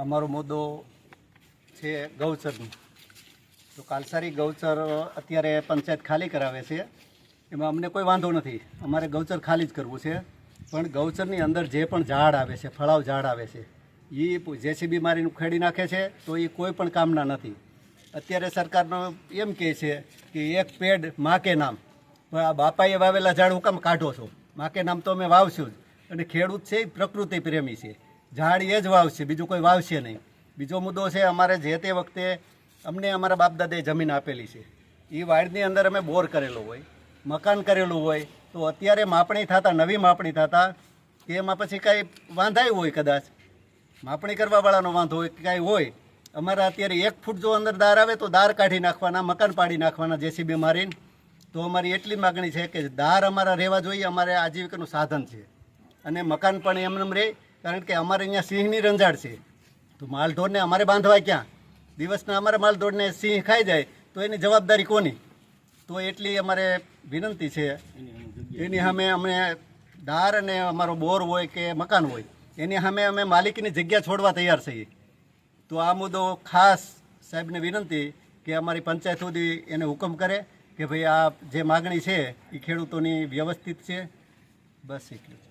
અમારો મુદ્દો છે ગૌચરનો. તો કાલસારી ગૌચર અત્યારે પંચાયત ખાલી કરાવે છે. એમાં અમને કોઈ વાંધો નથી. અમારે ગૌચર ખાલી જ કરવું છે. પણ ગૌચરની અંદર જે પણ ઝાડ આવે છે, ફળાવ ઝાડ આવે છે એ જેસીબી મારીને ખેડી નાખે છે, તો એ કોઈ પણ કામના નથી. અત્યારે સરકારનો એમ કહે છે કે એક પેડ માકે નામ. પણ આ બાપાએ વાવેલા ઝાડ હું કામ કાઢો છો? માકે નામ તો અમે વાવશું જ. અને ખેડૂત છે એ પ્રકૃતિ પ્રેમી છે. ઝાડ એ જ વાવશે, બીજું કોઈ વાવશે નહીં. બીજો મુદ્દો છે, અમારે જે તે વખતે અમને અમારા બાપદાદાએ જમીન આપેલી છે. એ વાડની અંદર અમે બોર કરેલો હોય, મકાન કરેલું હોય, તો અત્યારે માપણી થતા, નવી માપણી થતા તેમાં પછી કાંઈ વાંધાય હોય કદાચ? માપણી કરવાવાળાનો વાંધો હોય કે કાંઈ હોય? અમારા અત્યારે એક ફૂટ જો અંદર દાર આવે તો દાર કાઢી નાખવાના, મકાન પાડી નાખવાના જેસીબી મારીને. તો અમારી એટલી માગણી છે કે દાર અમારા રહેવા જોઈએ, અમારે આજીવિકાનું સાધન છે. અને મકાન પણ એમને એમ રહે કારણ કે અમારે અહીંયા સિંહની રંજાડ છે. તો માલઢોરને અમારે બાંધવા ક્યાં? દિવસના અમારે માલઢોરને સિંહ ખાઈ જાય, તો એની જવાબદારી કોની? તો એટલી અમારે વિનંતી છે. એની સામે અમે દાર અને અમારો બોર હોય કે મકાન હોય, એની સામે અમે માલિકીની જગ્યા છોડવા તૈયાર છીએ. તો આ મુદ્દો ખાસ સાહેબને વિનંતી કે અમારી પંચાયત સુધી એને હુકમ કરે કે ભાઈ આ જે માગણી છે એ ખેડૂતોની વ્યવસ્થિત છે. બસ એટલું